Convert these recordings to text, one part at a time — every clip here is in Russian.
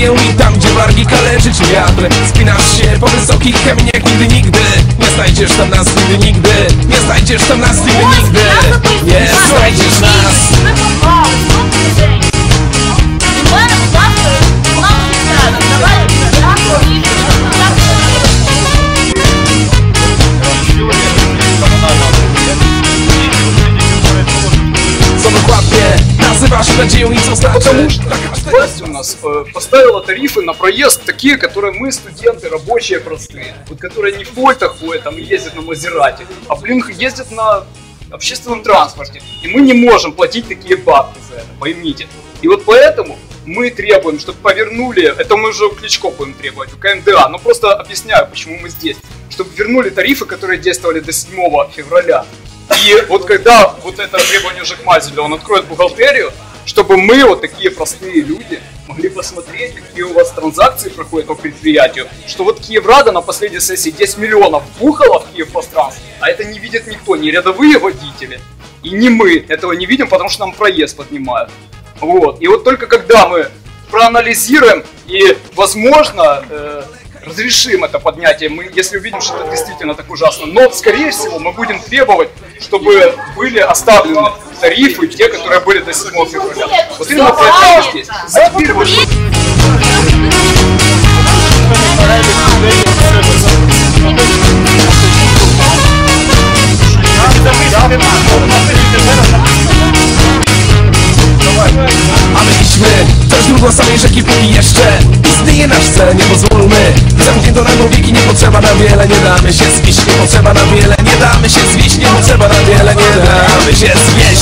biją i tam gdzie wargi kaleczy ci wiatr. Spinasz się po wysokich kamieniach nigdy, nigdy. Nie znajdziesz tam nas nigdy, nigdy. Nie znajdziesz tam nas nigdy, nigdy. Nie znajdziesz nas. Co dokładnie nazywasz nadzieją i co znaczy нас э, поставила тарифы на проезд такие, которые мы, студенты, рабочие простые, вот которые не в фольтах ходят, там ездят на Мазерате, а, блин, ездят на общественном транспорте. И мы не можем платить такие бабки за это, поймите. И вот поэтому мы требуем, чтобы повернули, это мы уже у Кличко будем требовать, у КМДА, но просто объясняю, почему мы здесь, чтобы вернули тарифы, которые действовали до 7 февраля. И вот когда вот это требование уже к Мазелю, он откроет бухгалтерию, чтобы мы, вот такие простые люди, могли посмотреть, какие у вас транзакции проходят по предприятию, что вот Киеврада на последней сессии 10 миллионов вбухала в Киевпространство, а это не видит никто, ни рядовые водители, и не мы этого не видим, потому что нам проезд поднимают. Вот. И вот только когда мы проанализируем и, возможно, э, разрешим это поднятие, мы, если увидим, что это действительно так ужасно. Но, скорее всего, мы будем требовать, чтобы были оставлены тарифы, те, которые были до 7 февраля. Вот именно поэтому мы здесь. А теперь вот A myśmy też długo samej rzeki póki jeszcze Istnieje nasz cel, nie pozwólmy Zamknięto nam wieki, nie potrzeba nam wiele Nie damy się zwieść, nie potrzeba nam wiele Nie damy się zwieść, nie potrzeba nam wiele Nie damy się zwieść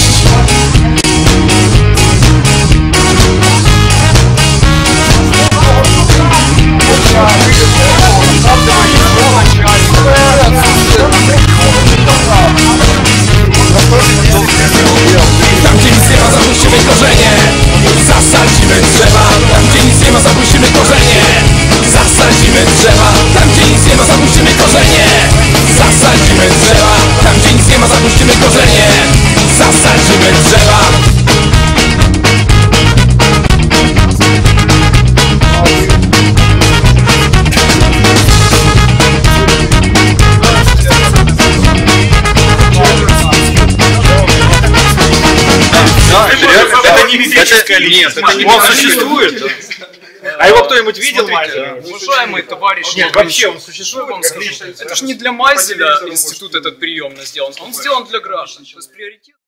не мифическая личность. Это не он существует. А его кто-нибудь видел? Уважаемый товарищ, Нет, вообще он существует, вам скажу, это же не для Мазеля институт этот приемно сделан, он сделан для граждан. То есть приоритет